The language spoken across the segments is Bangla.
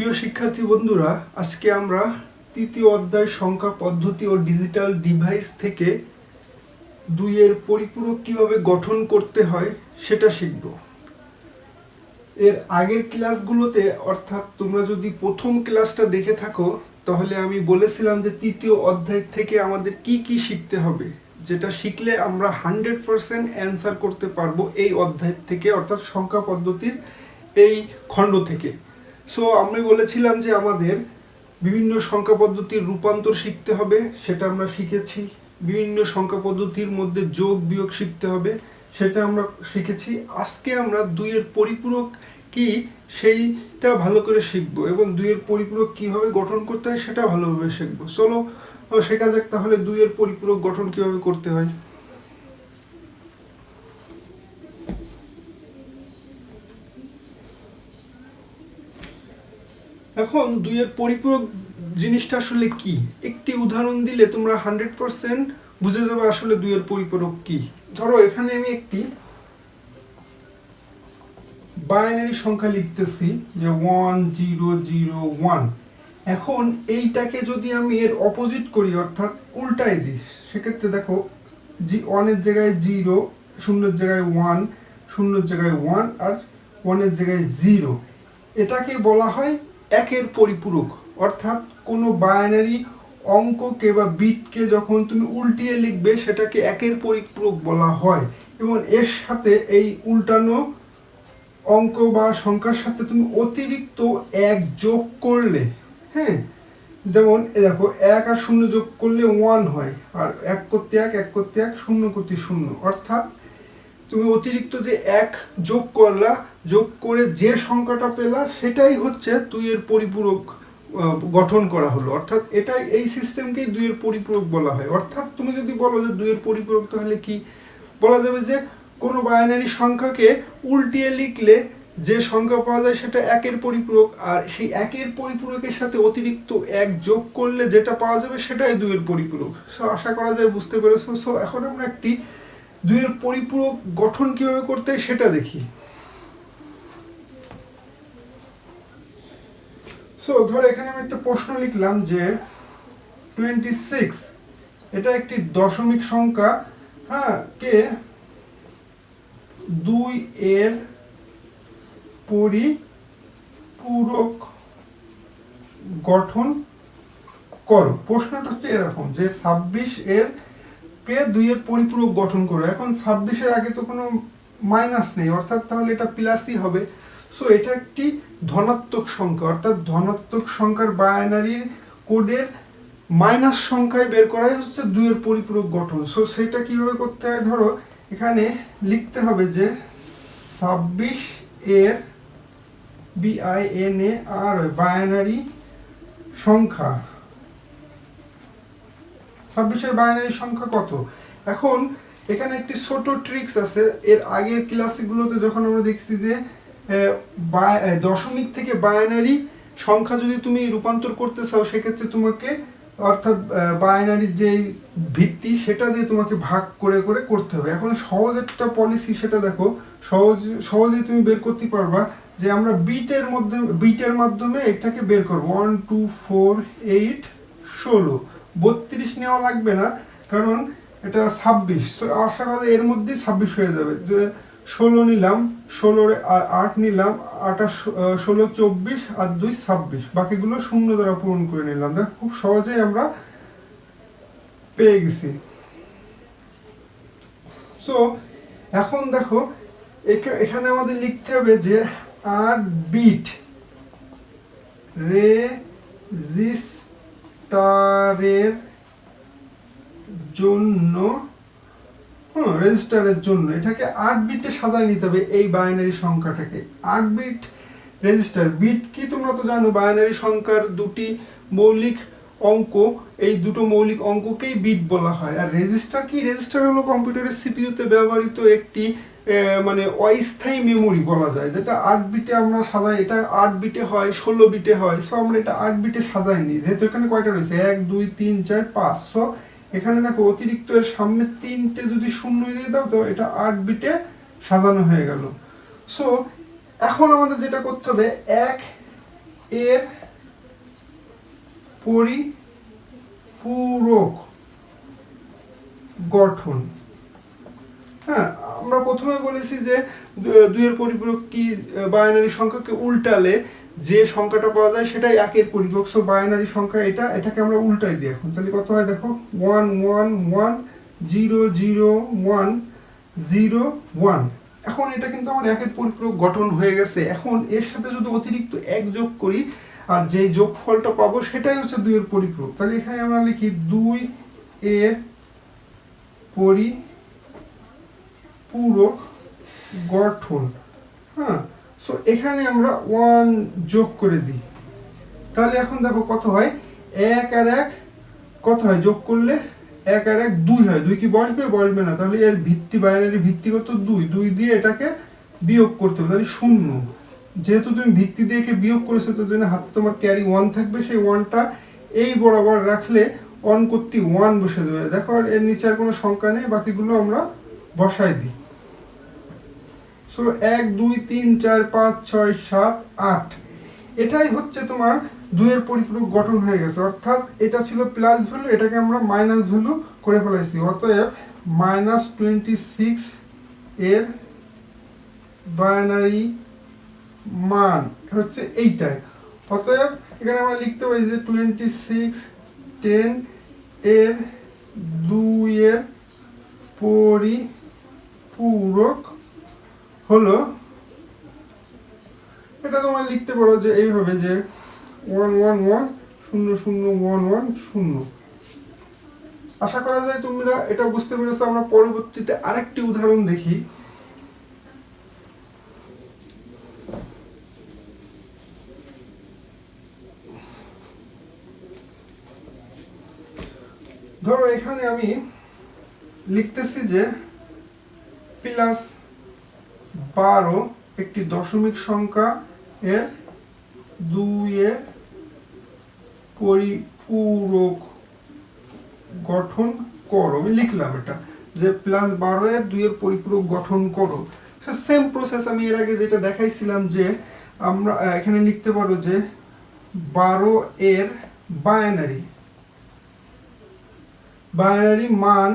প্রিয় শিক্ষার্থী বন্ধুরা, আজকে আমরা তৃতীয় অধ্যায় সংখ্যা পদ্ধতি ও ডিজিটাল ডিভাইস থেকে দুইয়ের পরিপূরক কীভাবে গঠন করতে হয় সেটা শিখব। এর আগের ক্লাসগুলোতে, অর্থাৎ তোমরা যদি প্রথম ক্লাসটা দেখে থাকো, তাহলে আমি বলেছিলাম যে তৃতীয় অধ্যায় থেকে আমাদের কি কি শিখতে হবে, যেটা শিখলে আমরা হান্ড্রেড পারসেন্ট অ্যান্সার করতে পারব এই অধ্যায় থেকে, অর্থাৎ সংখ্যা পদ্ধতির এই খণ্ড থেকে। সো আমি বলেছিলাম যে আমাদের বিভিন্ন সংখ্যা পদ্ধতির রূপান্তর শিখতে হবে, সেটা আমরা শিখেছি। বিভিন্ন সংখ্যা পদ্ধতির মধ্যে যোগ, বিয়োগ শিখতে হবে, সেটা আমরা শিখেছি। আজকে আমরা দুইয়ের পরিপূরক কি, সেইটা ভালো করে শিখব এবং দুইয়ের পরিপূরক কীভাবে গঠন করতে হয়, সেটা ভালোভাবে শিখব। চলো শেখা যাক তাহলে দুইয়ের পরিপূরক গঠন কীভাবে করতে হয়। এখন দুইয়ের পরিপূরক জিনিসটা আসলে কি? একটি উদাহরণ দিলে তোমরা হান্ড্রেড পার্সেন্ট বুঝে যাবে আসলে দুইয়ের পরিপূরক কি। ধরো, এখানে আমি একটি বাইনারি সংখ্যা লিখতেছি যে ওয়ান জিরো জিরো ওয়ান এখন এইটাকে যদি আমি এর অপোজিট করি, অর্থাৎ উল্টায় দিই, সেক্ষেত্রে দেখো, জি ওয়ানের জায়গায় জিরো শূন্যের জায়গায় ওয়ান শূন্যের জায়গায় ওয়ান আর ওয়ানের জায়গায় জিরো এটাকে বলা হয় একের পরিপূরক। অর্থাৎ কোনো বাইনারি অঙ্ককে বা বিটকে যখন তুমি উল্টিয়ে লিখবে, সেটাকে একের পরিপূরক বলা হয়। এবং এর সাথে এই উল্টানো অঙ্ক বা সংখ্যার সাথে তুমি অতিরিক্ত এক যোগ করলে হ্যাঁ? যেমন দেখো, এক আর শূন্য যোগ করলে ওয়ান হয়, আর এক করতে এক এক করতে এক, শূন্য করতে শূন্য। অর্থাৎ তুমি অতিরিক্ত যে এক যোগ করলা, যোগ করে যে সংখ্যাটা পেলা, সেটাই হচ্ছে দুইয়ের পরিপূরক গঠন করা হলো। অর্থাৎ এটাই, এই সিস্টেমকেই দুইয়ের পরিপূরক বলা হয়। অর্থাৎ তুমি যদি বলো যে দুইয়ের পরিপূরক, তাহলে কি? বলা যাবে যে কোনো বাইনারি সংখ্যাকে উল্টিয়ে লিখলে যে সংখ্যা পাওয়া যায় সেটা একের পরিপূরক, আর সেই একের পরিপূরকের সাথে অতিরিক্ত এক যোগ করলে যেটা পাওয়া যাবে সেটাই দুইয়ের পরিপূরক। সো আশা করা যায়, বুঝতে পেরেছ? সো এখন আমরা একটি দুইয়ের পরিপূরক গঠন কীভাবে করতে হয় সেটা দেখি। সো ধরো এখানে আমি একটা প্রশ্ন লিখলাম যে টোয়েন্টি সিক্স এটা একটি দশমিক সংখ্যা হ্যাঁ কে? দুই এর পরিপূরক গঠন করো। প্রশ্নটা হচ্ছে এরকম যে ছাব্বিশ এর কে দুইয়ের পরিপূরক গঠন করো এখন ছাব্বিশের আগে তো কোনো মাইনাস নেই, অর্থাৎ তাহলে এটা প্লাসই হবে। সো এটা একটি ধনাত্মক সংখ্যা, অর্থাৎ ধনাত্মক সংখ্যার বায়নারির কোডের মাইনাস সংখ্যায় বের করাই হচ্ছে দুইয়ের পরিপূরক গঠন। সো সেটা কীভাবে করতে হয়? ধরো, এখানে লিখতে হবে যে ছাব্বিশ এর বিআইএন এ আর বায়নারি সংখ্যা। ছাব্বিশের বাইনারি সংখ্যা কত? এখন এখানে একটি ছোট ট্রিক্স আছে। এর আগের ক্লাসগুলোতে যখন আমরা দেখছি যে দশমিক থেকে বাইনারি সংখ্যা যদি তুমি রূপান্তর করতে চাও, সেক্ষেত্রে তোমাকে অর্থাৎ বাইনারির যে ভিত্তি, সেটা দিয়ে তোমাকে ভাগ করে করে করতে হবে। এখন সহজ একটা পলিসি সেটা দেখো। সহজ, সহজেই তুমি বের করতে পারবা যে আমরা বিটের মধ্যে বিটের মাধ্যমে এটাকে বের করব। ওয়ান টু ফোর এইট ষোলো। বত্রিশ নেওয়া লাগবে না, কারণ এটা ছাব্বিশ। আশা করা এর মধ্যেই ছাব্বিশ হয়ে যাবে। যে ষোলো নিলাম ষোলোর আর আট নিলাম, আঠাশ ষোলো, চব্বিশ আর দুই ছাব্বিশ। বাকিগুলো শূন্য দ্বারা পূরণ করে নিলাম। দেখ, খুব সহজেই আমরা পেয়ে গেছি। সো এখন দেখো, এখা- এখানে আমাদের লিখতে হবে যে আট বিট রেজিস্টারের জন্য হ্যাঁ রেজিস্টারের জন্য। এটাকে আট বিটে সাজায় নিতে হবে এই বাইনারি সংখ্যাটাকে আট বিট রেজিস্টার বিট কি তোমরা তো জানো বাইনারি সংখ্যার দুটি মৌলিক অঙ্ক, এই দুটো মৌলিক অঙ্ককেই বিট বলা হয়। আর রেজিস্টার কি? রেজিস্টার হলো কম্পিউটারের সিপিইউতে ব্যবহৃত একটি মানে অস্থায়ী মেমোরি বলা যায়, যেটা আট বিটে আমরা সাজাই। এটা আট বিটে হয়, ষোলো বিটে হয় সো আমরা এটা আট বিটে সাজাই নিই যেহেতু এখানে কয়টা রয়েছে? এক, দুই, তিন, চার, পাঁচ সো এখানে দেখো অতিরিক্ত এর সামনে তিনটে যদি শূন্য দিয়ে দাও, তো এটা আট বিটে সাজানো হয়ে গেল। সো এখন আমাদের যেটা করতে হবে, এক এর পরিপূরক গঠন। হ্যাঁ আমরা প্রথমে বলেছি যে দুইয়ের পরিপূরক কি বাইনারি সংখ্যাকে উল্টালে যে সংখ্যাটা পাওয়া যায় সেটাই একের পরিপূরক। সো বাইনারি সংখ্যা এটা, এটাকে আমরা উল্টাই দিই এখন। তাহলে কত হয় দেখো? One one one zero zero one zero one এখন এটা কিন্তু আমার একের পরিপূরক গঠন হয়ে গেছে। এখন এর সাথে যদি অতিরিক্ত এক যোগ করি আর যে যোগফলটা পাবো সেটাই হচ্ছে দুইয়ের পরিপূরক। তাহলে এখানে আমরা লিখি দুই এর পরিপূরক গঠন। হ্যাঁ সো এখানে আমরা ওয়ান যোগ করে দিই। তাহলে এখন দেখো কত হয়? এক আর এক কত হয়? যোগ করলে এক আর এক দুই হয়। দুই কি বসবে? বসবে না। তাহলে এর ভিত্তি বাইনারি ভিত্তিগত দুই। দুই দিয়ে এটাকে বিয়োগ করতে হবে। তাহলে শূন্য। যেহেতু তুমি ভিত্তি দিয়ে বিয়োগ করেছ, তো জন্য হাতে তোমার ক্যারি ওয়ান থাকবে, সেই ওয়ানটা এই বরাবর রাখলে অন করতে ওয়ান বসে দেবে দেখো, আর এর নিচে আর কোনো সংখ্যা নেই, বাকিগুলো আমরা বসাই দিই। সো এক, দুই, তিন, চার, পাঁচ, ছয়, সাত, আট। এটাই হচ্ছে তোমার দুইয়ের পরিপূরক গঠন হয়ে গেছে। অর্থাৎ এটা ছিল প্লাস ভ্যালু এটাকে আমরা মাইনাস ভ্যালু করে ফেলাইছি। অতএব মাইনাস টোয়েন্টি সিক্স এর বাইনারি মান হচ্ছে এইটাই। অতএব এখানে আমরা লিখতে পারি যে টোয়েন্টি সিক্স টেন এর দুইয়ের পরিপূরক হলো, এটা তোমরা লিখতে পারো যে এইভাবে যে ওয়ান ওয়ান ওয়ান শূন্য শূন্য ওয়ান ওয়ান শূন্য। আশা করা যায় তোমরা এটা বুঝতে পেরেছ। আমরা পরবর্তীতে আরেকটি উদাহরণ দেখি। ধরো, এখানে আমি লিখতেছি যে প্লাস বারো একটি দশমিক সংখ্যা এর দুইয়ের পরিপূরক গঠন করো। আমি লিখলাম এটা, যে প্লাস বারো এর দুইয়ের পরিপূরক গঠন করো। সেম প্রসেস আমি এর আগে যেটা দেখাইছিলাম যে আমরা এখানে লিখতে পারো যে বারো এর বায়নারি বাইনারি মান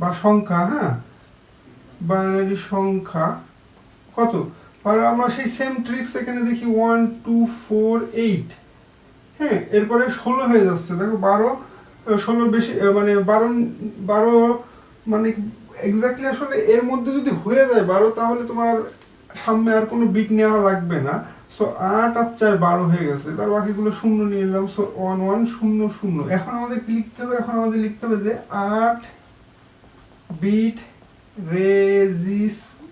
বা সংখ্যা হ্যাঁ? বাইনারি সংখ্যা কত? আর আমরা সেই সেম ট্রিক্স এখানে দেখি ওয়ান টু ফোর এইট হ্যাঁ এরপরে ষোলো হয়ে যাচ্ছে। দেখো বারো ষোলোর বেশি মানে বারো বারো মানে এক্স্যাক্টলি আসলে এর মধ্যে যদি হয়ে যায় বারো, তাহলে তোমার সামনে আর কোনো বিট নেওয়া লাগবে না। সো আট আর চার বারো হয়ে গেছে। তার বাকিগুলো শূন্য নিয়ে নিলাম। সো ওয়ান ওয়ান শূন্য শূন্য। এখন আমাদের কি লিখতে হবে? এখন আমাদের লিখতে হবে যে আট বিট রেজিস্টারের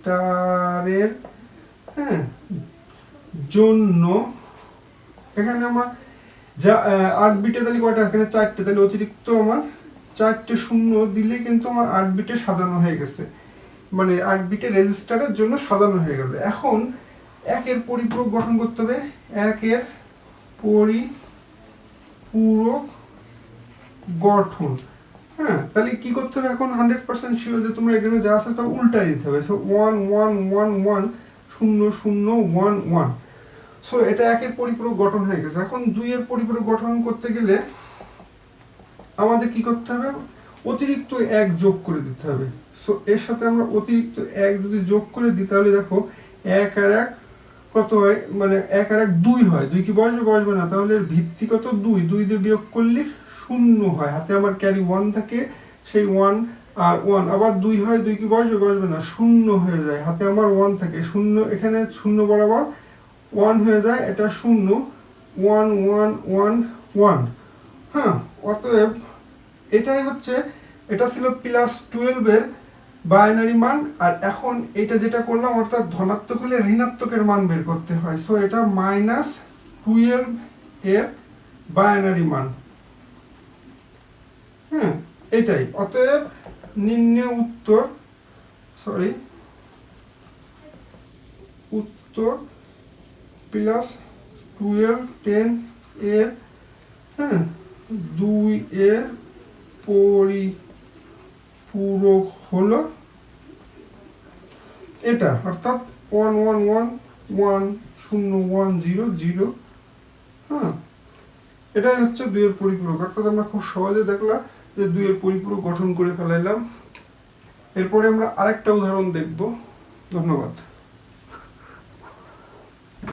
হ্যাঁ জন্য এখানে আমার যা আট বিটে তাহলে কয়টা? এখানে চারটে। তাহলে অতিরিক্ত আমার চারটে শূন্য দিলে কিন্তু আমার আট বিটে সাজানো হয়ে গেছে। মানে আট বিটে রেজিস্টারের জন্য সাজানো হয়ে গেল এখন একের পরিপূরক গঠন করতে হবে। একের পরিপূরক গঠন। হ্যাঁ তাহলে কি করতে হবে এখন? হান্ড্রেড পার্সেন্ট শিওর যে তোমরা এখানে যা আছে তা উল্টাই দিতে হবে। So one one one one শূন্য শূন্য ওয়ান ওয়ান সো এটা একের পরিপূরক গঠন হয়ে গেছে। এখন দুইয়ের পরিপূরক গঠন করতে গেলে আমাদের কি করতে হবে? অতিরিক্ত এক যোগ করে দিতে হবে। সো এর সাথে আমরা অতিরিক্ত এক যদি যোগ করে দিই, তাহলে দেখো, এক আর এক কত হয়? মানে এক আর এক দুই হয়। দুই কি বসবে? বসবে না। তাহলে ভিত্তি কত? দুই। দুই দিয়ে বিয়োগ করলে শূন্য হয়। হাতে আমার ক্যারি ওয়ান থাকে, সেই ওয়ান আর ওয়ান আবার দুই হয়, দুই কি বসবে? বসবে না। শূন্য হয়ে যায়। হাতে আমার ওয়ান থাকে। শূন্য এখানে শূন্য বরাবর ওয়ান হয়ে যায়। এটা শূন্য। ওয়ান ওয়ান ওয়ান ওয়ান হ্যাঁ অতএব এটাই হচ্ছে, এটা ছিল প্লাস টুয়েলভের বাইনারি মান, আর এখন এটা যেটা করলাম, অর্থাৎ ধনাত্মক হলে ঋণাত্মকের মান বের করতে হয়। সো এটা মাইনাস টুয়েলভ এর বাইনারি মান। হ্যাঁ এটাই। অতএব নির্ণয় উত্তর সরি উত্তর প্লাস টুয়েলভ টেন এর হ্যাঁ দুই এর পরিপূরক হলো এটা, অর্থাৎ ওয়ান ওয়ান ওয়ান ওয়ান শূন্য ওয়ান জিরো জিরো হ্যাঁ? এটাই হচ্ছে দুইয়ের পরিপূরক। অর্থাৎ আমরা খুব সহজে দেখলাম যে দুইয়ের পরিপূরক গঠন করে ফেলাইলাম। এরপরে আমরা আরেকটা উদাহরণ দেখব। ধন্যবাদ।